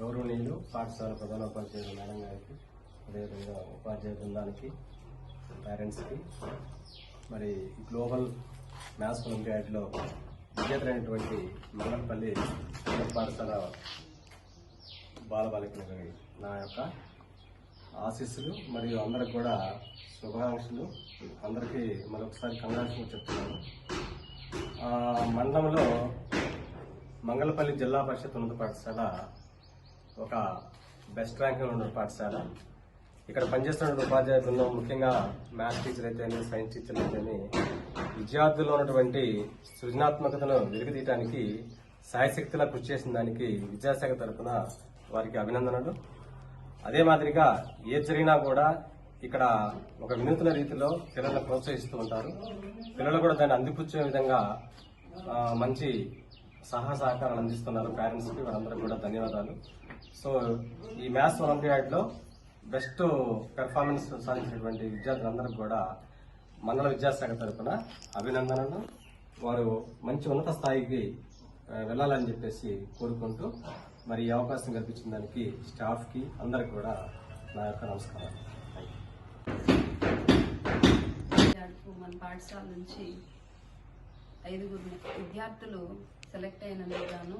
గౌరవనీయులు పాఠశాల ప్రధాన ఉపాధ్యాయులు మేడం గారికి అదేవిధంగా ఉపాధ్యాయ బృందానికి పేరెంట్స్కి మరి గ్లోబల్ మ్యాథ్స్ ఒలింపియాడ్లో విజేతలైనటువంటి మంగళపల్లి పాఠశాల బాలబాలికలకి నా యొక్క ఆశీస్సులు మరియు అందరికి కూడా శుభాకాంక్షలు. అందరికీ మరొకసారి కంగ్రాచులేషన్ చెప్తున్నాను. మండలంలో మంగళపల్లి జిల్లా పరిషత్ ఉన్నత పాఠశాల ఒక బెస్ట్ ర్యాంకింగ్ ఉన్న పాఠశాల ఇక్కడ పనిచేస్తున్న ఉపాధ్యాయ బృందం ముఖ్యంగా మ్యాథ్స్ టీచర్ అయితే సైన్స్ టీచర్ అయితేనే విద్యార్థుల్లో ఉన్నటువంటి సృజనాత్మకతను వెలికితీయడానికి సాయశక్తిలా కృషి చేసిన దానికి విద్యాశాఖ తరఫున వారికి అభినందనలు. అదే మాదిరిగా ఏది జరిగినా కూడా ఇక్కడ ఒక వినూత్న రీతిలో పిల్లలను ప్రోత్సహిస్తూ ఉంటారు. పిల్లలు కూడా దాన్ని అందిపుచ్చే విధంగా మంచి సహా సహకారాలు అందిస్తున్నారు పేరెంట్స్కి వారందరూ కూడా ధన్యవాదాలు. సో ఈ మ్యాథ్స్ ఒలింపియాడ్లో బెస్ట్ పెర్ఫార్మెన్స్ సాధించినటువంటి విద్యార్థులందరికీ కూడా మండల విద్యాశాఖ తరఫున అభినందనలు. వారు మంచి ఉన్నత స్థాయికి వెళ్ళాలని చెప్పేసి కోరుకుంటూ మరి ఈ అవకాశం కల్పించిన దానికి స్టాఫ్కి అందరికి కూడా నా యొక్క నమస్కారం మన పాఠశాల నుంచి ఐదుగురు విద్యార్థులు సెలెక్ట్ అయినందుకు గాను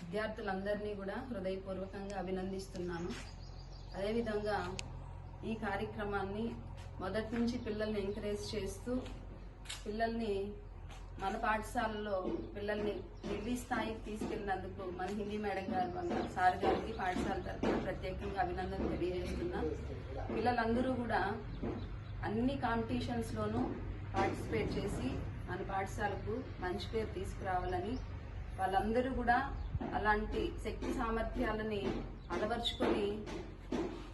విద్యార్థులందరినీ కూడా హృదయపూర్వకంగా అభినందిస్తున్నాను. అదేవిధంగా ఈ కార్యక్రమాన్ని మొదటి నుంచి పిల్లల్ని ఎంకరేజ్ చేస్తూ పిల్లల్ని మన పాఠశాలలో పిల్లల్ని ఢిల్లీ స్థాయికి తీసుకెళ్ళినందుకు మన హిందీ మేడం గారు వల్ల సార్ గారికి పాఠశాల తరఫున ప్రత్యేకంగా అభినందన తెలియజేస్తున్నా. పిల్లలందరూ కూడా అన్ని కాంపిటీషన్స్లోనూ పార్టిసిపేట్ చేసి మన పాఠశాలకు మంచి పేరు తీసుకురావాలని వాళ్ళందరూ కూడా అలాంటి శక్తి సామర్థ్యాలని అలవర్చుకొని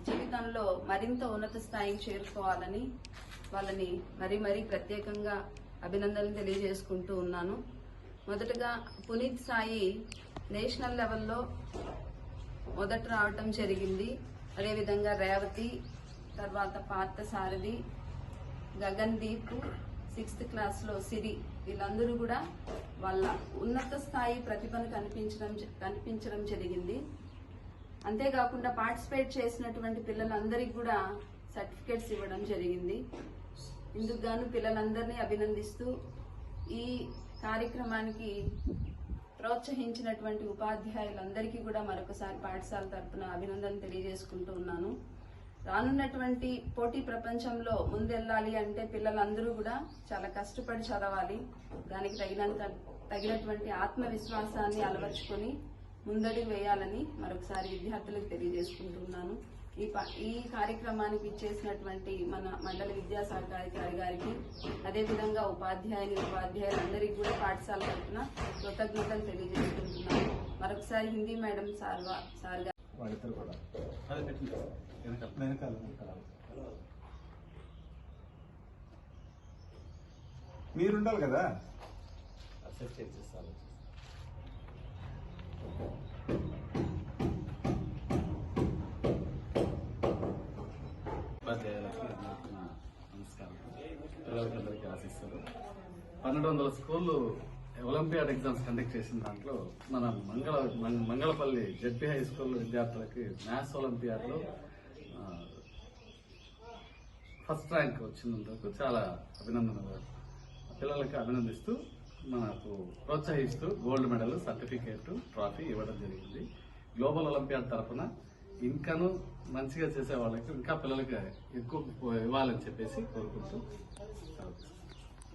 జీవితంలో మరింత ఉన్నత స్థాయికి చేరుకోవాలని వాళ్ళని మరీ మరీ ప్రత్యేకంగా అభినందనలు తెలియజేసుకుంటూ ఉన్నాను. మొదటగా పునీత్ సాయి నేషనల్ లెవెల్లో మొదట రావటం జరిగింది. అదేవిధంగా రేవతి తర్వాత పార్థసారథి గగన్ దీప్ సిక్స్త్ క్లాస్లో సిరి వీళ్ళందరూ కూడా వాళ్ళ ఉన్నత స్థాయి ప్రతిభను కనిపించడం కనిపించడం జరిగింది. అంతేకాకుండా పార్టిసిపేట్ చేసినటువంటి పిల్లలందరికీ కూడా సర్టిఫికేట్స్ ఇవ్వడం జరిగింది. ఇందుకు గాను పిల్లలందరినీ అభినందిస్తూ ఈ కార్యక్రమానికి ప్రోత్సహించినటువంటి ఉపాధ్యాయులందరికీ కూడా మరొకసారి పాఠశాల తరఫున అభినందనలు తెలియజేసుకుంటూ ఉన్నాను. రానున్నటువంటి పోటీ ప్రపంచంలో ముందెళ్ళాలి అంటే పిల్లలందరూ కూడా చాలా కష్టపడి చదవాలి. దానికి తగినంత తగినటువంటి ఆత్మవిశ్వాసాన్ని అలవర్చుకొని ముందడుగు వేయాలని మరొకసారి విద్యార్థులకు తెలియజేసుకుంటున్నాను. ఈ ప- ఈ కార్యక్రమానికి ఇచ్చేసినటువంటి మన మండల విద్యాశాఖాధికారి గారికి అదేవిధంగా ఉపాధ్యాయుని ఉపాధ్యాయులందరికీ కూడా పాఠశాల తరఫున కృతజ్ఞతలు తెలియజేసుకుంటున్నాను. మరొకసారి హిందీ మేడం సార్ సార్ గారు. మీరుండాలి కదా సెట్ చేసేస్తాను నమస్కారం పిల్లలకి అందరికీ ఆశిస్తారు పన్నెండు వందల స్కూళ్ళు ఒలింపియాడ్ ఎగ్జామ్స్ కండక్ట్ చేసిన దాంట్లో మన మంగళ మం- మంగళపల్లి జడ్పీ హై స్కూల్ విద్యార్థులకి మ్యాథ్స్ ఒలింపియాడ్లో ఫస్ట్ ర్యాంక్ వచ్చినందుకు చాలా అభినందనలు. పిల్లలకి అభినందిస్తూ మనకు ప్రోత్సహిస్తూ గోల్డ్ మెడల్ సర్టిఫికేట్ ట్రాఫీ ఇవ్వడం జరిగింది. గ్లోబల్ ఒలింపియాడ్ తరఫున ఇంకాను మంచిగా చేసే వాళ్ళకి ఇంకా పిల్లలకి ఎక్కువ ఇవ్వాలని చెప్పేసి కోరుకుంటూ